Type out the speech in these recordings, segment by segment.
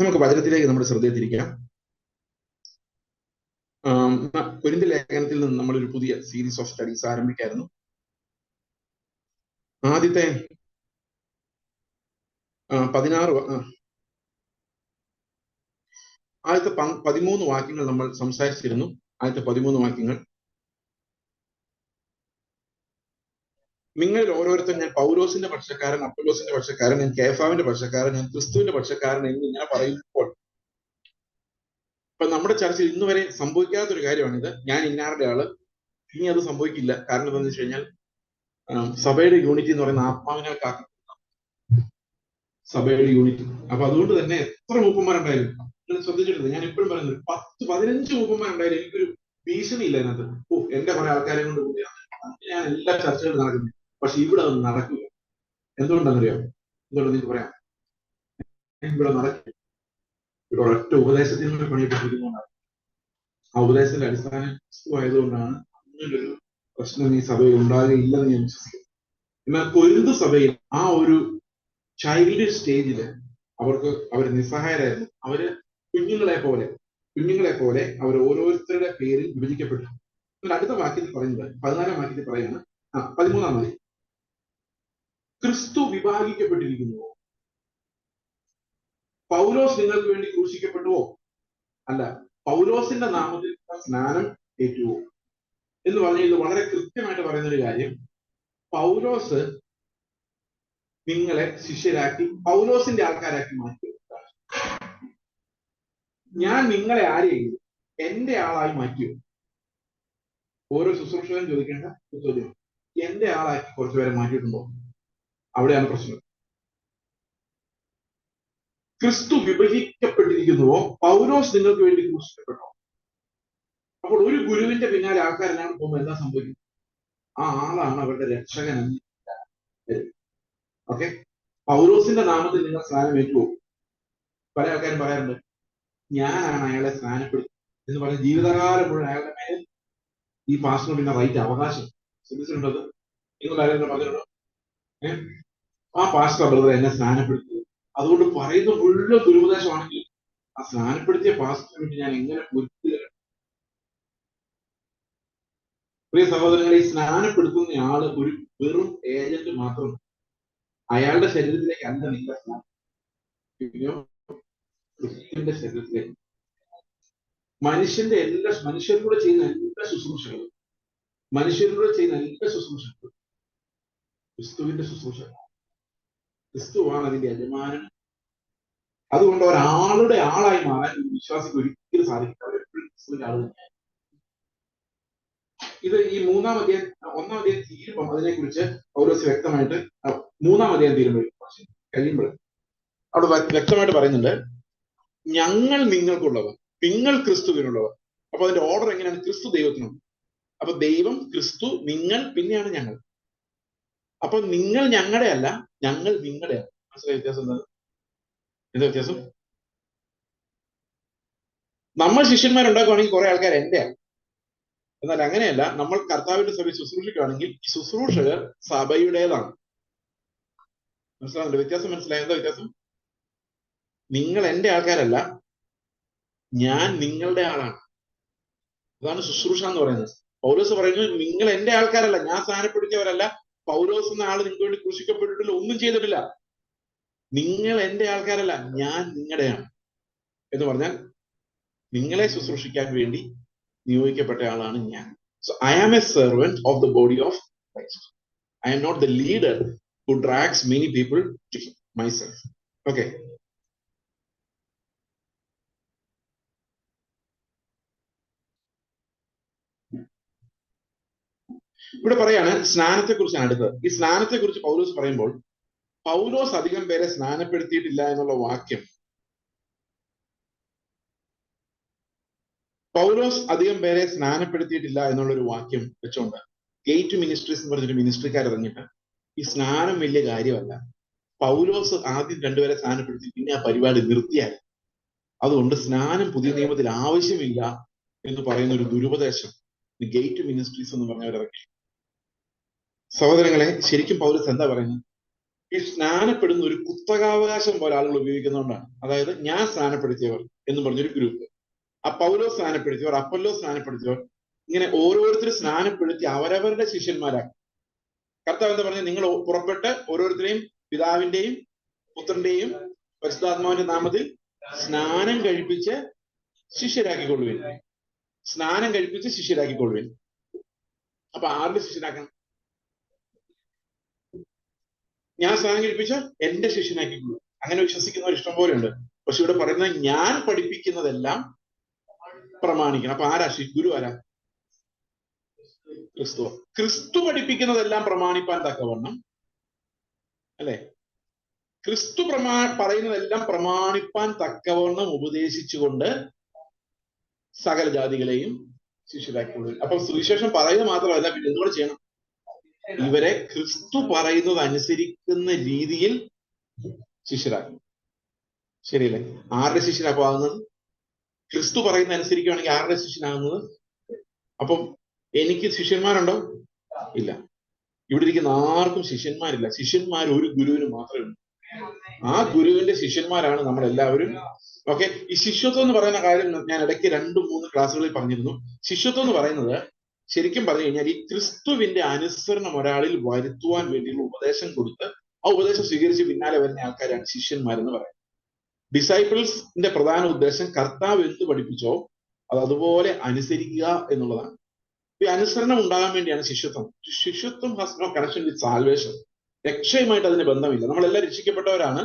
നമുക്ക് വചനത്തിലേക്ക് നമ്മുടെ ശ്രദ്ധയെ തിരിക്കാം. ആം, ലേഖനത്തിൽ നിന്ന് നമ്മൾ ഒരു പുതിയ സീരീസ് ഓഫ് സ്റ്റഡീസ് ആരംഭിക്കായിരുന്നു. ആദ്യത്തെ പതിനാറ് ആദ്യത്തെ പതിമൂന്ന് വാക്യങ്ങൾ നമ്മൾ സംസാരിച്ചിരുന്നു. ആദ്യത്തെ പതിമൂന്ന് വാക്യങ്ങൾ. നിങ്ങളിൽ ഓരോരുത്തരും ഞാൻ പൗലോസിന്റെ പക്ഷക്കാരൻ അപ്പലോസിന്റെ പക്ഷക്കാരൻ ഞാൻ കേഫാവിന്റെ പക്ഷക്കാരൻ ഞാൻ ക്രിസ്തുവിന്റെ പക്ഷക്കാരൻ എന്ന് ഇങ്ങനെ പറയുമ്പോൾ ഇപ്പൊ നമ്മുടെ ചർച്ചയിൽ ഇന്ന് വരെ സംഭവിക്കാത്തൊരു കാര്യമാണിത്. ഞാൻ ഇന്നാരുടെ ആൾ? ഇനി അത് സംഭവിക്കില്ല. കാരണം എന്താണെന്ന് വെച്ച് കഴിഞ്ഞാൽ സഭയുടെ യൂണിറ്റി എന്ന് പറയുന്ന ആത്മാവിനാൽ കാക്കും സഭയുടെ യൂണിറ്റി. അപ്പൊ അതുകൊണ്ട് തന്നെ എത്ര മൂപ്പന്മാരുണ്ടായാലും നിങ്ങൾ ശ്രദ്ധിച്ചിട്ടുണ്ട് ഞാൻ എപ്പോഴും പറയുന്നത് പത്ത് പതിനഞ്ച് മൂപ്പന്മാരുണ്ടായാലും എനിക്കൊരു ഭീഷണി ഇല്ല അതിനകത്ത്. ഓ എന്റെ കുറെ ആൾക്കാരെ കൊണ്ട് കൂടിയാണ്. ഞാൻ എല്ലാ ചർച്ചകളും നടക്കുന്നത്. പക്ഷെ ഇവിടെ അത് നടക്കില്ല. എന്തുകൊണ്ടെന്നറിയോ? എന്തുകൊണ്ടെന്ന് പറയാം. ഇവിടെ നടക്കില്ല. ഇവിടെ ഒരൊറ്റ ഉപദേശത്തിൽ നിന്ന് പണിയപ്പെട്ടിരിക്കുന്നതുകൊണ്ടാണ് ആ ഉപദേശത്തിന്റെ അടിസ്ഥാന ആയതുകൊണ്ടാണ് അങ്ങനൊരു പ്രശ്നം ഈ സഭയിൽ ഉണ്ടാകുകയില്ലെന്ന് ഞാൻ വിശ്വസിക്കുന്നു. എന്നാൽ കൊരുന്ത് സഭയിൽ ആ ഒരു ചൈൽഡ് സ്റ്റേജിൽ അവർക്ക് അവർ നിസ്സഹായരായിരുന്നു. അവർ കുഞ്ഞുങ്ങളെ പോലെ കുഞ്ഞുങ്ങളെ പോലെ അവർ ഓരോരുത്തരുടെ പേരിൽ വിഭജിക്കപ്പെട്ടു. അടുത്ത വാക്യത്തിൽ പറയുന്നത് പതിനാലാം വാക്യത്തിൽ പറയാണ് ആ പതിമൂന്നാം മതി ക്രിസ്തു വിഭാഗിക്കപ്പെട്ടിരിക്കുന്നുവോ? പൗലോസ് നിങ്ങൾക്ക് വേണ്ടി ക്രൂശിക്കപ്പെട്ടുവോ? അല്ല പൗലോസിന്റെ നാമത്തിൽ സ്നാനം ഏറ്റുവോ? എന്ന് പറഞ്ഞാൽ ഇത് വളരെ കൃത്യമായിട്ട് പറയുന്ന ഒരു കാര്യം. പൗലോസ് നിങ്ങളെ ശിഷ്യരാക്കി പൗലോസിന്റെ ആൾക്കാരാക്കി മാറ്റി ഞാൻ നിങ്ങളെ ആരെയും എന്റെ ആളായി മാറ്റിയോ? ഓരോ ശുശ്രൂഷകരും ചോദിക്കേണ്ട ചോദ്യം എന്റെ ആളാക്കി കുറച്ചുപേരെ മാറ്റിയിട്ടുണ്ടോ? അവിടെയാണ് പ്രശ്നം. ക്രിസ്തു വിഭജിക്കപ്പെട്ടിരിക്കുന്നുവോ പൗലോസ് നിങ്ങൾക്ക് വേണ്ടി ക്രൂശിക്കപ്പെട്ടോ? അപ്പോൾ ഒരു ഗുരുവിന്റെ പിന്നാലെ ആൾക്കാരെല്ലാം പോകുമ്പോൾ എന്താ സംഭവിക്കുന്നത് ആ ആളാണ് അവരുടെ രക്ഷകൻ ഓക്കെ പൗലോസിന്റെ നാമത്തിൽ നിങ്ങൾ സ്നാനം ഏറ്റുപോകും പല ആൾക്കാരും പറയാറുണ്ട് ഞാനാണ് അയാളെ സ്നാനപ്പെടുത്തുന്നത് എന്ന് പറഞ്ഞ ജീവിതകാലം മുഴുവൻ അയാളുടെ മേൽ ഈ പാസ്റ്റിന് പിന്നെ റൈറ്റ് അവകാശം. ശ്രദ്ധിച്ചിട്ടുണ്ടത് നിങ്ങൾ ആരെങ്കിലും പറഞ്ഞിട്ടുണ്ടോ? ഏഹ് ആ പാസ്റ്റർ ബ്രദർ എന്നെ സ്നാനപ്പെടുത്തി. അതുകൊണ്ട് പറയുന്ന മുഴുവൻ ദുരുപദേശമാണെങ്കിൽ ആ സ്നാനപ്പെടുത്തിയ പാസ്റ്ററിന് വേണ്ടി ഞാൻ എങ്ങനെ പൊരുത്തുക പ്രിയ സഹോദരങ്ങളെ ഈ സ്നാനപ്പെടുത്തുന്ന ആൾ ഒരു വെറും ഏജന്റ് മാത്രം അയാളുടെ ശരീരത്തിലേക്ക് അല്ല പിന്നെയോ ക്രിസ്തുവിന്റെ ശരീരത്തിലേക്ക്. മനുഷ്യന്റെ എല്ലാ മനുഷ്യരിലൂടെ ചെയ്യുന്ന എല്ലാ ശുശ്രൂഷകളും മനുഷ്യരിലൂടെ ചെയ്യുന്ന എല്ലാ ശുശ്രൂഷകളും ക്രിസ്തുവിന്റെ ശുശ്രൂഷ ക്രിസ്തുവാണ് അതിന്റെ യജമാനൻ. അതുകൊണ്ട് ഒരാളുടെ ആളായി മാറാൻ വിശ്വാസിക്ക് ഒരിക്കലും സാധിക്കില്ല. അവരെപ്പോഴും ക്രിസ്തുവിന്റെ ആൾ തന്നെയാണ് ഇത് ഈ മൂന്നാം അധ്യായം ഒന്നാം അധ്യായം തീരുമ്പം അതിനെക്കുറിച്ച് പൗലോസ് വ്യക്തമായിട്ട് മൂന്നാം അധ്യായം തീരുമ്പോൾ കഴിയുമ്പോൾ അവിടെ വ്യക്തമായിട്ട് പറയുന്നുണ്ട് ഞങ്ങൾ നിങ്ങൾക്കുള്ളവർ നിങ്ങൾ ക്രിസ്തുവിനുള്ളവർ. അപ്പൊ അതിന്റെ ഓർഡർ എങ്ങനെയാണ്? ക്രിസ്തു ദൈവത്തിനുള്ളത് അപ്പൊ ദൈവം ക്രിസ്തു നിങ്ങൾ പിന്നെയാണ് ഞങ്ങൾ. അപ്പൊ നിങ്ങൾ ഞങ്ങളുടെ അല്ല ഞങ്ങൾ നിങ്ങളുടെ മനസ്സിലായ വ്യത്യാസം എന്താണ് എന്താ വ്യത്യാസം? നമ്മൾ ശിഷ്യന്മാരുണ്ടാക്കുവാണെങ്കിൽ കുറെ ആൾക്കാർ എന്റെയാണ് എന്നാൽ അങ്ങനെയല്ല നമ്മൾ കർത്താവിന്റെ സഭ ശുശ്രൂഷിക്കുകയാണെങ്കിൽ ഈ ശുശ്രൂഷകർ സഭയുടേതാണ്. മനസ്സിലാവുന്നുണ്ട് വ്യത്യാസം? മനസ്സിലായ? എന്താ വ്യത്യാസം? നിങ്ങൾ എന്റെ ആൾക്കാരല്ല ഞാൻ നിങ്ങളുടെ ആളാണ്. അതാണ് ശുശ്രൂഷ എന്ന് പറയുന്നത്. പൗലോസ് പറയുന്നത് നിങ്ങൾ എന്റെ ആൾക്കാരല്ല ഞാൻ സ്ഥാനപ്പെടുത്തിയവരല്ല പൗലോസ് എന്ന ആൾ നിങ്ങൾക്ക് വേണ്ടി ക്രൂശിക്കപ്പെട്ടിട്ടില്ല ഒന്നും ചെയ്തിട്ടില്ല. നിങ്ങൾ എന്റെ ആൾക്കാരല്ല ഞാൻ നിങ്ങളുടെയാണ്. എന്ന് പറഞ്ഞാൽ നിങ്ങളെ ശുശ്രൂഷിക്കാൻ വേണ്ടി നിയോഗിക്കപ്പെട്ട ആളാണ് ഞാൻ. So I am a servant of the body of Christ I am not the leader who drags many people myself okay ഇവിടെ പറയാണ് സ്നാനത്തെ കുറിച്ചാണ് അടുത്തത്. ഈ സ്നാനത്തെ കുറിച്ച് പൗലോസ് പറയുമ്പോൾ പൗലോസ് അധികം പേരെ സ്നാനപ്പെടുത്തിയിട്ടില്ല എന്നുള്ള വാക്യം. പൗലോസ് അധികം പേരെ സ്നാനപ്പെടുത്തിയിട്ടില്ല എന്നുള്ള ഒരു വാക്യം വെച്ചോണ്ട് ഗേറ്റ് മിനിസ്ട്രീസ് എന്ന് പറഞ്ഞൊരു മിനിസ്ട്രിക്കാർ ഇറങ്ങിയിട്ട് ഈ സ്നാനം വലിയ കാര്യമല്ല. പൗലോസ് ആദ്യം രണ്ടുപേരെ സ്നാനപ്പെടുത്തി പിന്നെ ആ പരിപാടി നിർത്തിയായി അതുകൊണ്ട് സ്നാനം പുതിയ നിയമത്തിൽ ആവശ്യമില്ല എന്ന് പറയുന്ന ഒരു ദുരുപദേശം ഗേറ്റ് മിനിസ്ട്രീസ് എന്ന് പറഞ്ഞവരിറക്കി സഹോദരങ്ങളെ ശരിക്കും പൗരസ് എന്താ പറയുന്നത് ഈ സ്നാനപ്പെടുന്ന ഒരു കുത്തകാവകാശം പോലെ ആളുകൾ ഉപയോഗിക്കുന്നതുകൊണ്ടാണ്. അതായത് ഞാൻ സ്നാനപ്പെടുത്തിയവർ എന്ന് പറഞ്ഞൊരു ഗ്രൂപ്പ് ആ പൗലോ സ്നാനപ്പെടുത്തിയവർ അപ്പല്ലോ സ്നാനപ്പെടുത്തിയവർ ഇങ്ങനെ ഓരോരുത്തരും സ്നാനപ്പെടുത്തി അവരവരുടെ ശിഷ്യന്മാരാക്കി. കർത്താവ് എന്താ പറഞ്ഞത്? നിങ്ങൾ പുറപ്പെട്ട് ഓരോരുത്തരെയും പിതാവിന്റെയും പുത്രന്റെയും പരിശുദ്ധാത്മാവിന്റെ നാമത്തിൽ സ്നാനം കഴിപ്പിച്ച് ശിഷ്യരാക്കിക്കൊള്ളുവിൻ. സ്നാനം കഴിപ്പിച്ച് ശിഷ്യരാക്കിക്കൊള്ളുവിൻ. അപ്പൊ ആരുടെ ശിഷ്യനാക്കണം ഞാൻ സ്നാനം കഴിപ്പിച്ച എന്റെ ശിഷ്യനാക്കിക്കൊള്ളു അങ്ങനെ വിശ്വസിക്കുന്നവർ ഇഷ്ടം പോലെ ഉണ്ട് പക്ഷെ ഇവിടെ പറയുന്നത് ഞാൻ പഠിപ്പിക്കുന്നതെല്ലാം പ്രമാണിക്കണം. അപ്പൊ ആരാ? ഗുരു ആരാ? ക്രിസ്തു ക്രിസ്തു പഠിപ്പിക്കുന്നതെല്ലാം പ്രമാണിപ്പാൻ തക്കവണ്ണം അല്ലെ? ക്രിസ്തു പ്രമാ പറയുന്നതെല്ലാം പ്രമാണിപ്പാൻ തക്കവണ്ണം ഉപദേശിച്ചുകൊണ്ട് സകല ജാതികളെയും ശിഷ്യരാക്കിക്കൊള്ളു അപ്പൊ സുവിശേഷം പറയുന്നത് മാത്രമല്ല പിന്നെ എന്തുകൂടെ ചെയ്യണം? ഇവരെ ക്രിസ്തു പറയുന്നത് അനുസരിക്കുന്ന രീതിയിൽ ശിഷ്യരാക്കും. ശരിയല്ലേ? ആരുടെ ശിഷ്യരാ ആകുന്നത്? ക്രിസ്തു പറയുന്ന അനുസരിക്കുകയാണെങ്കിൽ ആരുടെ ശിഷ്യനാകുന്നത്? അപ്പം എനിക്ക് ശിഷ്യന്മാരുണ്ടോ? ഇല്ല. ഇവിടെ ഇരിക്കുന്ന ആർക്കും ശിഷ്യന്മാരില്ല. ശിഷ്യന്മാർ ഒരു ഗുരുവിന് മാത്രമേ ഉള്ളൂ. ആ ഗുരുവിന്റെ ശിഷ്യന്മാരാണ് നമ്മൾ എല്ലാവരും ഓക്കെ? ഈ ശിഷ്യത്വം എന്ന് പറയുന്ന കാര്യം ഞാൻ ഇടയ്ക്ക് രണ്ട് മൂന്ന് ക്ലാസ്സുകളിൽ പറഞ്ഞിരുന്നു. ശിഷ്യത്വം എന്ന് പറയുന്നത് ശരിക്കും പറഞ്ഞു കഴിഞ്ഞാൽ ഈ ക്രിസ്തുവിന്റെ അനുസരണം ഒരാളിൽ വരുത്തുവാൻ വേണ്ടിയുള്ള ഉപദേശം കൊടുത്ത് ആ ഉപദേശം സ്വീകരിച്ച് പിന്നാലെ വരുന്ന ആൾക്കാരാണ് ശിഷ്യന്മാരെന്ന് പറയുന്നത്. ഡിസൈപ്പിൾസിന്റെ പ്രധാന ഉദ്ദേശം കർത്താവ് എന്ത് പഠിപ്പിച്ചോ അത് അതുപോലെ അനുസരിക്കുക എന്നുള്ളതാണ്. ഈ അനുസരണം ഉണ്ടാകാൻ വേണ്ടിയാണ് ശിഷ്യത്വം. ശിഷ്യത്വം has no connection with salvation രക്ഷയുമായിട്ട് അതിന് ബന്ധമില്ല. നമ്മളെല്ലാം രക്ഷിക്കപ്പെട്ടവരാണ്.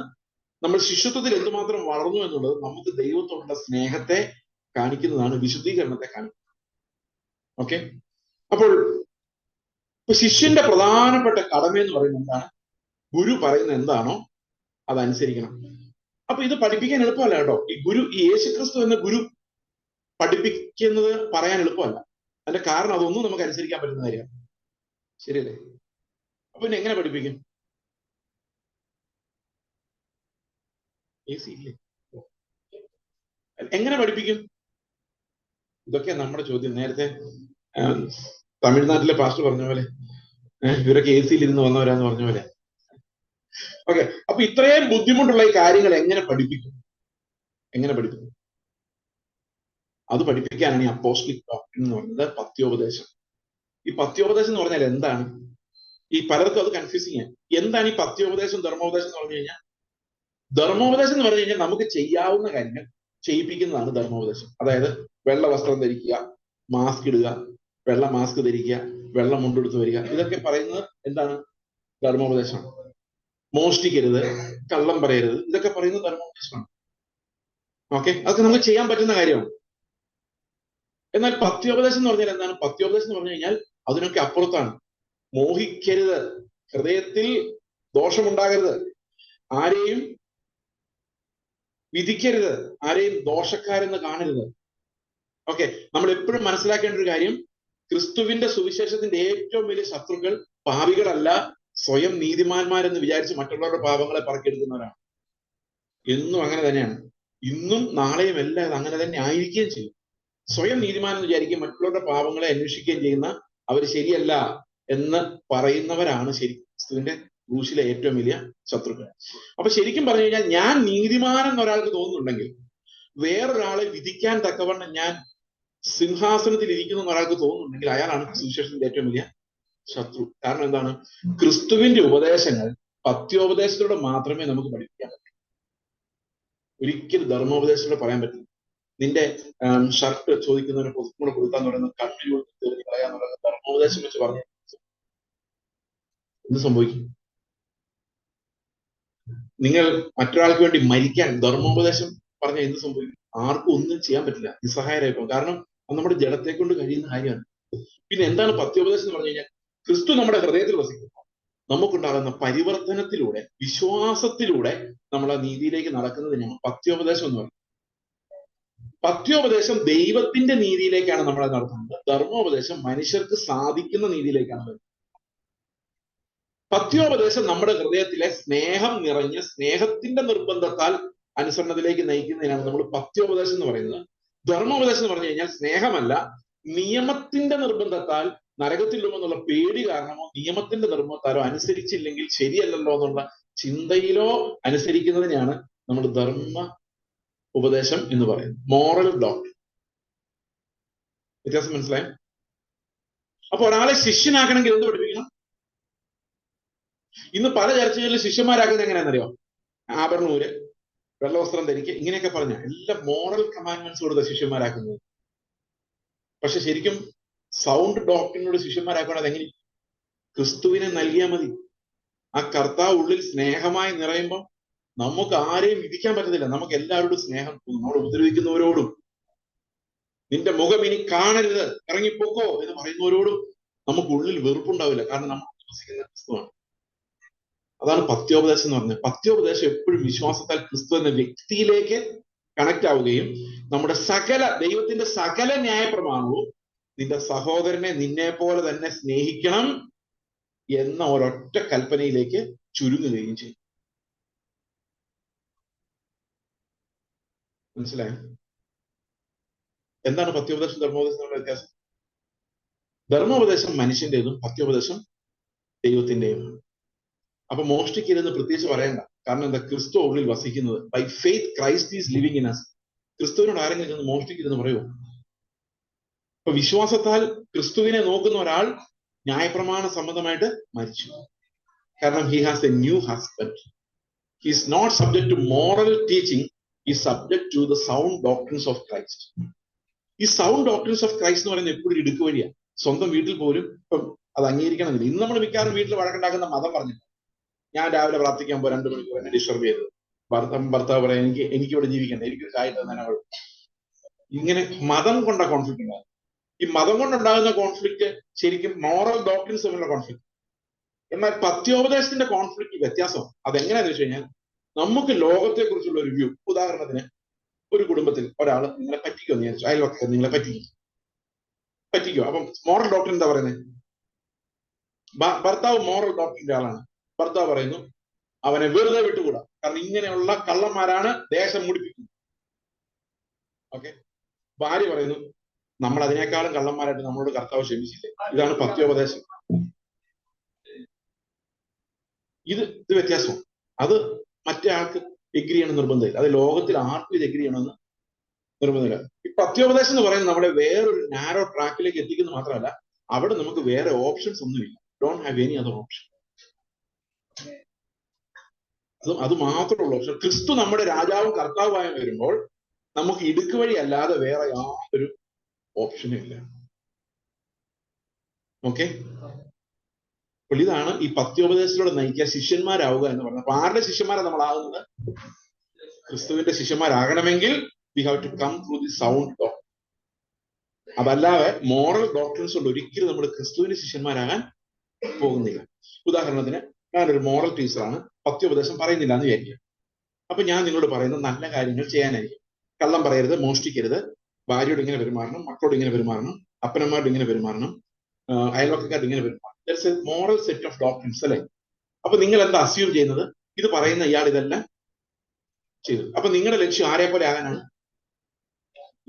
നമ്മൾ ശിഷ്യത്വത്തിൽ എന്തുമാത്രം വളർന്നു എന്നുള്ളത് നമുക്ക് ദൈവത്തോടുള്ള സ്നേഹത്തെ കാണിക്കുന്നതാണ് വിശുദ്ധീകരണത്തെ കാണിക്കുന്നത്. ഓക്കെ അപ്പോൾ ശിഷ്യന്റെ പ്രധാനപ്പെട്ട കടമ എന്ന് പറയുന്നത് എന്താണ്? ഗുരു പറയുന്ന എന്താണോ അതനുസരിക്കണം. അപ്പൊ ഇത് പഠിപ്പിക്കാൻ എളുപ്പമല്ല കേട്ടോ. ഈ ഗുരു ഈ യേശുക്രിസ്തു എന്ന ഗുരു പഠിപ്പിക്കുന്നത് പറയാൻ എളുപ്പമല്ല. അതിന്റെ കാരണം അതൊന്നും നമുക്ക് അനുസരിക്കാൻ പറ്റുന്ന കാര്യമാണ്. ശരിയല്ലേ? അപ്പൊ പിന്നെ എങ്ങനെ പഠിപ്പിക്കും? എങ്ങനെ പഠിപ്പിക്കും? ഇതൊക്കെ നമ്മുടെ ചോദ്യം. നേരത്തെ തമിഴ്നാട്ടിലെ പാസ്റ്റർ പറഞ്ഞ പോലെ. ഇവരൊക്കെ എ സിയിൽ ഇരുന്ന് വന്നവരാന്ന് പറഞ്ഞ പോലെ. ഓക്കെ അപ്പൊ ഇത്രയും ബുദ്ധിമുട്ടുള്ള ഈ കാര്യങ്ങൾ എങ്ങനെ പഠിപ്പിക്കും? എങ്ങനെ പഠിപ്പിക്കും? അത് പഠിപ്പിക്കാനാണ് ഈ അപ്പോസ്ലിക് ഡോക്ടർ എന്ന് പറയുന്നത് പത്യോപദേശം. ഈ പത്യോപദേശം എന്ന് പറഞ്ഞാൽ എന്താണ്? ഈ പലർക്കും അത് കൺഫ്യൂസിങ് ആണ്. എന്താണ് ഈ പത്യോപദേശം ധർമ്മോപദേശം എന്ന് പറഞ്ഞു കഴിഞ്ഞാൽ? ധർമ്മോപദേശം എന്ന് പറഞ്ഞു കഴിഞ്ഞാൽ നമുക്ക് ചെയ്യാവുന്ന കാര്യങ്ങൾ ചെയ്യിപ്പിക്കുന്നതാണ് ധർമ്മോപദേശം. അതായത് വെള്ള വസ്ത്രം ധരിക്കുക മാസ്ക് ഇടുക വെള്ള മാസ്ക് ധരിക്കുക വെള്ളം മുണ്ടെടുത്ത് വരിക. ഇതൊക്കെ പറയുന്നത് എന്താണ്? ധർമ്മോപദേശമാണ് മോഷ്ടിക്കരുത് കള്ളം പറയരുത്. ഇതൊക്കെ പറയുന്നത് ധർമ്മോപദേശമാണ്. ഓക്കെ അതൊക്കെ നമുക്ക് ചെയ്യാൻ പറ്റുന്ന കാര്യമാണ് എന്നാൽ പത്യോപദേശം എന്ന് പറഞ്ഞാൽ എന്താണ്? പത്യോപദേശം എന്ന് പറഞ്ഞു കഴിഞ്ഞാൽ അതിനൊക്കെ അപ്പുറത്താണ്. മോഹിക്കരുത്. ഹൃദയത്തിൽ ദോഷമുണ്ടാകരുത്. ആരെയും വിധിക്കരുത്. ആരെയും ദോഷക്കാരെന്ന് കാണരുത്. ഓക്കെ നമ്മൾ എപ്പോഴും മനസ്സിലാക്കേണ്ട ഒരു കാര്യം ക്രിസ്തുവിന്റെ സുവിശേഷത്തിന്റെ ഏറ്റവും വലിയ ശത്രുക്കൾ പാപികളല്ല സ്വയം നീതിമാന്മാരെന്ന് വിചാരിച്ച് മറ്റുള്ളവരുടെ പാപങ്ങളെ പറക്കെടുക്കുന്നവരാണ്. എന്നും അങ്ങനെ തന്നെയാണ്. ഇന്നും നാളെയും എല്ലാം അങ്ങനെ തന്നെ ആയിരിക്കുകയും ചെയ്യും. സ്വയം നീതിമാൻ എന്ന് വിചാരിക്കുകയും മറ്റുള്ളവരുടെ പാപങ്ങളെ അന്വേഷിക്കുകയും ചെയ്യുന്ന അവർ ശരിയല്ല എന്ന് പറയുന്നവരാണ് ശരി ക്രിസ്തുവിന്റെ ക്രൂശിലെ ഏറ്റവും വലിയ ശത്രുക്കൾ. അപ്പൊ ശരിക്കും പറഞ്ഞു കഴിഞ്ഞാൽ ഞാൻ നീതിമാൻ എന്ന് ഒരാൾക്ക് തോന്നുന്നുണ്ടെങ്കിൽ വേറൊരാളെ വിധിക്കാൻ തക്കവണ്ണം ഞാൻ സിംഹാസനത്തിൽ ഇരിക്കുന്ന ഒരാൾക്ക് തോന്നുന്നുണ്ടെങ്കിൽ അയാളാണ് സുവിശേഷത്തിന്റെ ഏറ്റവും വലിയ ശത്രു. കാരണം എന്താണ്? ക്രിസ്തുവിന്റെ ഉപദേശങ്ങൾ പത്യോപദേശത്തിലൂടെ മാത്രമേ നമുക്ക് പഠിപ്പിക്കാൻ പറ്റൂ. ഒരിക്കലും ധർമ്മോപദേശത്തിലൂടെ പറയാൻ പറ്റില്ല. നിന്റെ ഷർട്ട് ചോദിക്കുന്നതിന് പുതുക്കൂടെ കൊടുക്കാൻ തുടങ്ങുന്ന കണ്ണു കൊടുത്ത് തെളിഞ്ഞ് തുടങ്ങുന്ന പറയുന്നത് ധർമ്മോപദേശം വെച്ച് പറഞ്ഞു എന്ത് സംഭവിക്കും? നിങ്ങൾ മറ്റൊരാൾക്ക് വേണ്ടി മരിക്കാൻ ധർമ്മോപദേശം പറഞ്ഞാൽ എന്ത് സംഭവിക്കും? ആർക്കും ഒന്നും ചെയ്യാൻ പറ്റില്ല. നിസ്സഹായരായി പോകും കാരണം അത് നമ്മുടെ ജഡത്തെ കൊണ്ട് കഴിയുന്ന കാര്യമാണ്. പിന്നെ എന്താണ് പത്യോപദേശം എന്ന് പറഞ്ഞു കഴിഞ്ഞാൽ ക്രിസ്തു നമ്മുടെ ഹൃദയത്തിൽ വസിക്കുന്നു നമുക്കുണ്ടാകുന്ന പരിവർത്തനത്തിലൂടെ വിശ്വാസത്തിലൂടെ നമ്മൾ ആ നീതിയിലേക്ക് നടക്കുന്നതിനാണ് പത്യോപദേശം എന്ന് പറയുന്നത് പത്യോപദേശം ദൈവത്തിന്റെ നീതിയിലേക്കാണ് നമ്മളെ നടത്തുന്നത്. ധർമ്മോപദേശം മനുഷ്യർക്ക് സാധിക്കുന്ന നീതിയിലേക്കാണ് വരുന്നത്. പത്യോപദേശം നമ്മുടെ ഹൃദയത്തിലെ സ്നേഹം നിറഞ്ഞ് സ്നേഹത്തിന്റെ നിർബന്ധത്താൽ അനുസരണത്തിലേക്ക് നയിക്കുന്നതിനാണ് നമ്മൾ പത്യോപദേശം എന്ന് പറയുന്നത്. ധർമ്മോപദേശം എന്ന് പറഞ്ഞു കഴിഞ്ഞാൽ സ്നേഹമല്ല. നിയമത്തിന്റെ നിർബന്ധത്താൽ നരകത്തിലുമെന്നുള്ള പേടി കാരണമോ നിയമത്തിന്റെ നിർബന്ധത്താലോ അനുസരിച്ചില്ലെങ്കിൽ ശരിയല്ലല്ലോ എന്നുള്ള ചിന്തയിലോ അനുസരിക്കുന്നതിനെയാണ് നമ്മൾ ധർമ്മ ഉപദേശം എന്ന് പറയുന്നത്. മോറൽ ഡോക്ടർ വ്യത്യാസം മനസ്സിലായോ? അപ്പൊ ഒരാളെ ശിഷ്യനാക്കണമെങ്കിൽ എന്ത് പഠിപ്പിക്കണം? ഇന്ന് പല ചർച്ചകളിൽ ശിഷ്യന്മാരാക്കുന്നത് എങ്ങനെയാണെന്നറിയോ? ആഭരണൂര് വെള്ളവസ്ത്രം ധരിക്കുക ഇങ്ങനെയൊക്കെ പറഞ്ഞ. എല്ലാ മോറൽ കമാൻഡ്മെന്റ്സ് കൊടുത്ത ശിഷ്യന്മാരാക്കുന്നത് പക്ഷെ ശരിക്കും സൗണ്ട് ഡോക്ടറിനോട് ശിഷ്യന്മാരാക്കണം അതെങ്ങനെ ക്രിസ്തുവിനെ നൽകിയാൽ മതി? ആ കർത്താവ് ഉള്ളിൽ സ്നേഹമായി നിറയുമ്പോൾ നമുക്ക് ആരെയും വിധിക്കാൻ പറ്റത്തില്ല. നമുക്ക് എല്ലാവരോടും സ്നേഹം നമ്മളെ ഉപദ്രവിക്കുന്നവരോടും. നിന്റെ മുഖം ഇനി കാണരുത്. ഇറങ്ങിപ്പോക്കോ എന്ന് പറയുന്നവരോടും നമുക്ക് ഉള്ളിൽ വെറുപ്പുണ്ടാവില്ല. കാരണം നമ്മൾ വിശ്വസിക്കുന്ന ക്രിസ്തുവാണ്. അതാണ് പത്യോപദേശം എന്ന് പറഞ്ഞത്. പത്യോപദേശം എപ്പോഴും വിശ്വാസത്താൽ ക്രിസ്തു എന്ന വ്യക്തിയിലേക്ക് കണക്ട് ആവുകയും നമ്മുടെ സകല ദൈവത്തിന്റെ സകല ന്യായപ്രമാണവും നിന്റെ സഹോദരനെ നിന്നെ പോലെ തന്നെ സ്നേഹിക്കണം എന്ന ഒരൊറ്റ കൽപ്പനയിലേക്ക് ചുരുങ്ങുകയും ചെയ്യും. മനസ്സിലായോ? എന്താണ് പത്യോപദേശം ധർമ്മോപദേശം തമ്മിലുള്ള വ്യത്യാസം? ധർമ്മോപദേശം മനുഷ്യന്റേതും പത്യോപദേശം ദൈവത്തിന്റെയും അപ്പൊ മോഷ്ടിക്കരുതെന്ന് പ്രത്യേകിച്ച് പറയണ്ട. കാരണം എന്താ? ക്രിസ്തു ഉള്ളിൽ വസിക്കുന്നത്. By faith Christ is living in us ക്രിസ്തുവിനോട് ആരെങ്കിലും ചെന്ന് മോഷ്ടിക്കരുതെന്ന് പറയുമോ അപ്പൊ വിശ്വാസത്താൽ ക്രിസ്തുവിനെ നോക്കുന്ന ഒരാൾ ന്യായപ്രമാണ സംബന്ധമായിട്ട് മരിച്ചു. കാരണം he has a new husband he is not subject to moral teaching ഈ subject to the sound doctrines of Christ ഈ സൗണ്ട് ഡോക്ടറിൻസ് ഓഫ് ക്രൈസ്റ്റ് എന്ന് പറയുന്നത് എപ്പോഴും ഇടുക്ക് വഴിയാണ് സ്വന്തം വീട്ടിൽ പോലും ഇപ്പം അത് അംഗീകരിക്കണമെന്നില്ല. ഇന്ന് നമ്മൾ മിക്കവാറും വീട്ടിൽ വഴക്കുണ്ടാക്കുന്ന മതം പറഞ്ഞില്ല? ഞാൻ രാവിലെ പ്രാർത്ഥിക്കാൻ പോയി രണ്ട് മണിക്കൂർ എന്നെ ഡിസ്റ്റർബ് ചെയ്തത് ഭർത്താവ് ഭർത്താവ് പറയാം എനിക്ക് എനിക്ക് ഇവിടെ ജീവിക്കണ്ട എനിക്കൊരു കാര്യം തന്നെ ഇങ്ങനെ മതം കൊണ്ട കോൺഫ്ലിക്ട് ഉണ്ടാകും ഈ മതം കൊണ്ടുണ്ടാകുന്ന കോൺഫ്ലിക്ട് ശരിക്കും മോറൽ ഡോക്ടറിൻസ് തമ്മിലുള്ള കോൺഫ്ലിക്ട് എന്നാൽ പത്യോപദേശത്തിന്റെ കോൺഫ്ലിക്ട് വ്യത്യാസം. അതെങ്ങനെയാന്ന് വെച്ച് കഴിഞ്ഞാൽ നമുക്ക് ലോകത്തെ കുറിച്ചുള്ള ഒരു വ്യൂ ഉദാഹരണത്തിന് ഒരു കുടുംബത്തിൽ ഒരാൾ നിങ്ങളെ പറ്റിക്കുമെന്ന് വിചാരിച്ചു. അയൽവക്കം നിങ്ങളെ പറ്റിക്കും. പറ്റിക്കോ? അപ്പം മോറൽ ഡോക്ടർ എന്താ പറയുന്നത് ഭർത്താവ് മോറൽ ഡോക്ടറിന്റെ ആളാണ്. ഭർത്താവ് പറയുന്നു അവനെ വെറുതെ വിട്ടുകൂടാ. കാരണം ഇങ്ങനെയുള്ള കള്ളന്മാരാണ് ദേശം മുടിപ്പിക്കുന്നത്. ഓക്കെ ഭാര്യ പറയുന്നു നമ്മൾ അതിനേക്കാളും കള്ളന്മാരായിട്ട് നമ്മളോട് കർത്താവ് ക്ഷമിച്ചില്ലേ? ഇതാണ് പത്യോപദേശം ഇത് ഇത് വ്യത്യാസമാണ്. അത് മറ്റേ ആൾക്ക് എഗ്രി ചെയ്യണം നിർബന്ധമില്ല. അത് ലോകത്തിൽ ആർക്കും ഇത് എഗ്രി ചെയ്യണമെന്ന് നിർബന്ധമില്ല. ഈ പത്യോപദേശം എന്ന് പറയുന്നത് നമ്മളെ വേറൊരു നാരോ ട്രാക്കിലേക്ക് എത്തിക്കുന്നത് മാത്രമല്ല അവിടെ നമുക്ക് വേറെ ഓപ്ഷൻസ് ഒന്നുമില്ല. Don't have any other option അത് അത് മാത്രമേ ഉള്ളൂ പക്ഷെ ക്രിസ്തു നമ്മുടെ രാജാവും കർത്താവുമായി വരുമ്പോൾ നമുക്ക് ഇടുക്ക് വഴി അല്ലാതെ വേറെ യാതൊരു ഓപ്ഷനും ഇല്ല. ഓക്കെ? അപ്പോൾ ഇതാണ് ഈ പത്യോപദേശത്തിലൂടെ നയിക്കുക ശിഷ്യന്മാരാവുക എന്ന് പറഞ്ഞത്. അപ്പൊ ആരുടെ ശിഷ്യന്മാരാണ് നമ്മൾ ആകുന്നത്? ക്രിസ്തുവിന്റെ ശിഷ്യന്മാരാകണമെങ്കിൽ we have to come through the sound doctor അതല്ലാതെ മോറൽ ഡോക്ടറിൻസ് കൊണ്ട് ഒരിക്കലും നമ്മൾ ക്രിസ്തുവിന്റെ ശിഷ്യന്മാരാകാൻ പോകുന്നില്ല. ഉദാഹരണത്തിന് ഞാനൊരു മോറൽ ടീച്ചറാണ് പത്യോപദേശം പറയുന്നില്ല എന്ന് വിചാരിക്കുക. അപ്പൊ ഞാൻ നിങ്ങളോട് പറയുന്നത് നല്ല കാര്യങ്ങൾ ചെയ്യാനായിരിക്കും. കള്ളം പറയരുത് മോഷ്ടിക്കരുത്. ഭാര്യയോട് ഇങ്ങനെ പെരുമാറണം മക്കളോട് ഇങ്ങനെ പെരുമാറണം അപ്പനന്മാരോട് ഇങ്ങനെ പെരുമാറണം അയൽവക്കക്കാരോട് ഇങ്ങനെ പെരുമാറണം. A moral set of doctrines അല്ലേ? അപ്പൊ നിങ്ങൾ എന്താ അസ്യൂം ചെയ്യുന്നത്? ഇത് പറയുന്ന ഇയാൾ ഇതെല്ലാം ചെയ്തു. അപ്പൊ നിങ്ങളുടെ ലക്ഷ്യം ആരെ പോലെ ആകാനാണ്?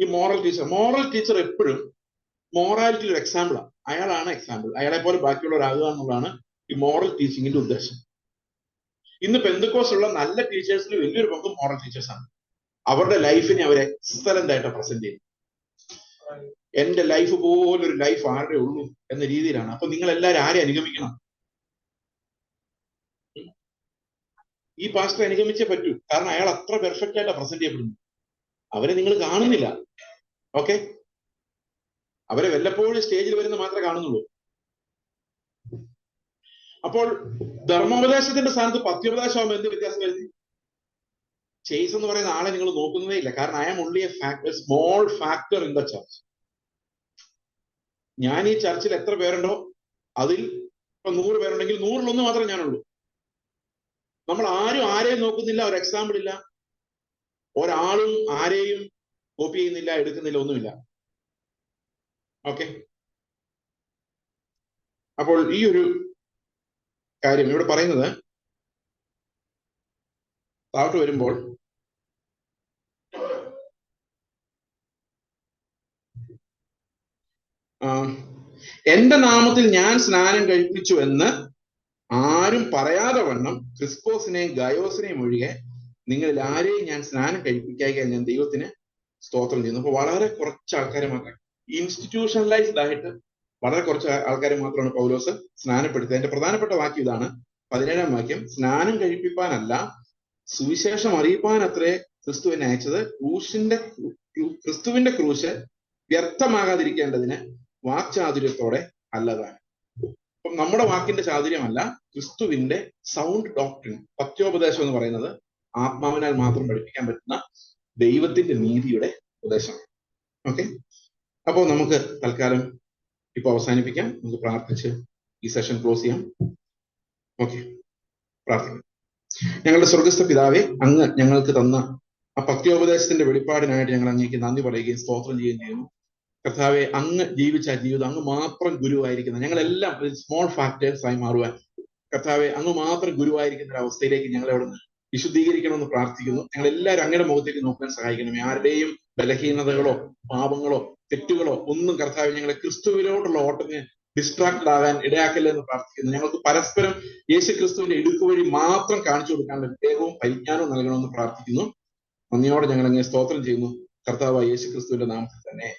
ഈ മോറൽ ടീച്ചർ മോറൽ ടീച്ചർ എപ്പോഴും മോറാലിറ്റി ഒരു എക്സാമ്പിൾ ആണ്. അയാളാണ് എക്സാമ്പിൾ അയാളെ പോലെ ബാക്കിയുള്ളവരാകുക എന്നുള്ളതാണ് ഈ മോറൽ ടീച്ചിങ്ങിന്റെ ഉദ്ദേശം. ഇന്ന് പെന്തക്കോസ് ഉള്ള നല്ല ടീച്ചേഴ്സിന് വലിയൊരു പങ്കും മോറൽ ടീച്ചേഴ്സാണ് അവരുടെ ലൈഫിനെ അവരെ എക്സലന്റ് ആയിട്ട് പ്രസന്റ് ചെയ്യും എന്റെ ലൈഫ് പോലൊരു ലൈഫ് ആരുടെ ഉള്ളൂ എന്ന രീതിയിലാണ്. അപ്പൊ നിങ്ങൾ എല്ലാവരും ആരെ അനുഗമിക്കണം? ഈ പാസ്റ്റർ അനുഗമിച്ചേ പറ്റൂ. കാരണം അയാൾ അത്ര പെർഫെക്റ്റ് ആയിട്ട് പ്രസന്റ് ചെയ്യപ്പെടുന്നു അവരെ നിങ്ങൾ കാണുന്നില്ല. ഓക്കെ അവരെ വല്ലപ്പോഴും സ്റ്റേജിൽ വരുന്ന മാത്രമേ കാണുന്നുള്ളൂ. അപ്പോൾ ധർമ്മോപദേശത്തിന്റെ സ്ഥാനത്ത് പത്യോപദേശമാകുമ്പോൾ എന്ത് വ്യത്യാസം വരുത്തി ചേസ് എന്ന് പറയുന്ന ആളെ നിങ്ങൾ നോക്കുന്നതേ ഇല്ല. കാരണം I am only a factor small factor in the church ഞാൻ ഈ ചർച്ചിൽ എത്ര പേരുണ്ടോ? അതിൽ ഇപ്പൊ നൂറ് പേരുണ്ടെങ്കിൽ നൂറിലൊന്ന് മാത്രമേ ഞാനുള്ളൂ. നമ്മൾ ആരും ആരെയും നോക്കുന്നില്ല ഒരു എക്സാമ്പിൾ ഇല്ല. ഒരാളും ആരെയും കോപ്പി ചെയ്യുന്നില്ല എടുക്കുന്നില്ല ഒന്നുമില്ല. ഓക്കെ അപ്പോൾ ഈ ഒരു കാര്യം ഇവിടെ പറയുന്നത് താഴോട്ട് വരുമ്പോൾ എന്റെ നാമത്തിൽ ഞാൻ സ്നാനം കഴിപ്പിച്ചു എന്ന് ആരും പറയാതെ വണ്ണം ക്രിസ്കോസിനെയും ഗയോസിനെയും ഒഴികെ നിങ്ങളിൽ ആരെയും ഞാൻ സ്നാനം കഴിപ്പിക്കാൻ ഞാൻ ദൈവത്തിന് സ്തോത്രം ചെയ്യുന്നു. അപ്പൊ വളരെ കുറച്ച് ആൾക്കാരെ മാത്രം ഇൻസ്റ്റിറ്റ്യൂഷണലൈസ്ഡ് ആയിട്ട് വളരെ കുറച്ച് ആൾക്കാർ മാത്രമാണ് പൗലോസ് സ്നാനപ്പെടുത്തിയത്. അതിന്റെ പ്രധാനപ്പെട്ട വാക്യം ഇതാണ്. പതിനേഴാം വാക്യം സ്നാനം കഴിപ്പിപ്പാനല്ല സുവിശേഷം അറിയിപ്പാൻ അത്രേ ക്രിസ്തുവിനെ അയച്ചത്. ക്രൂശിന്റെ ക്രിസ്തുവിന്റെ ക്രൂശ് വ്യർത്ഥമാകാതിരിക്കേണ്ടതിന് വാക്ചാതുര്യത്തോടെ അല്ലതാണ് അപ്പം നമ്മുടെ വാക്കിന്റെ ചാതുര്യമല്ല ക്രിസ്തുവിന്റെ സൗണ്ട് ഡോക്ടറിൻ പത്യോപദേശം എന്ന് പറയുന്നത് ആത്മാവിനാൽ മാത്രം പഠിപ്പിക്കാൻ പറ്റുന്ന ദൈവത്തിന്റെ നീതിയുടെ ഉപദേശമാണ്. ഓക്കെ അപ്പോൾ നമുക്ക് തൽക്കാലം ഇപ്പൊ അവസാനിപ്പിക്കാം. നമുക്ക് പ്രാർത്ഥിച്ച് ഈ സെഷൻ ക്ലോസ് ചെയ്യാം. ഓക്കെ പ്രാർത്ഥിക്കാം. ഞങ്ങളുടെ സ്വർഗസ്ഥ പിതാവെ അങ്ങ് ഞങ്ങൾക്ക് തന്ന ആ പത്യോപദേശത്തിന്റെ വെളിപ്പാടിനായിട്ട് ഞങ്ങൾ അങ്ങേക്ക് നന്ദി പറയുകയും സ്തോത്രം ചെയ്യുകയും ചെയ്യുന്നു. കർത്താവെ അങ്ങ് ജീവിച്ച ജീവിതം അങ്ങ് മാത്രം ഗുരുവായിരിക്കുന്ന ഞങ്ങളെല്ലാം സ്മോൾ ഫാക്ടേഴ്സ് ആയി മാറുവാൻ. കർത്താവെ അങ്ങ് മാത്രം ഗുരുവായിരിക്കുന്ന ഒരു അവസ്ഥയിലേക്ക് ഞങ്ങളെ അവിടെ വിശുദ്ധീകരിക്കണമെന്ന് പ്രാർത്ഥിക്കുന്നു. ഞങ്ങൾ എല്ലാവരും അങ്ങയുടെ മുഖത്തേക്ക് നോക്കാൻ സഹായിക്കണമേ. ആരുടെയും ബലഹീനതകളോ പാപങ്ങളോ തെറ്റുകളോ ഒന്നും കർത്താവ് ഞങ്ങളെ ക്രിസ്തുവിലോട്ടുള്ള ഓട്ടത്തിന് ഡിസ്ട്രാക്റ്റഡ് ആകാൻ ഇടയാക്കല്ലേ എന്ന് പ്രാർത്ഥിക്കുന്നു. ഞങ്ങൾക്ക് പരസ്പരം യേശു ക്രിസ്തുവിന്റെ ഇടുക്ക് വഴി മാത്രം കാണിച്ചു കൊടുക്കാനുള്ള വിവേകവും പരിജ്ഞാനവും നൽകണമെന്ന് പ്രാർത്ഥിക്കുന്നു. നന്ദിയോടെ ഞങ്ങൾ അങ്ങനെ സ്തോത്രം ചെയ്യുന്നു. കർത്താവ് യേശു ക്രിസ്തുവിന്റെ നാമത്തിൽ തന്നെ.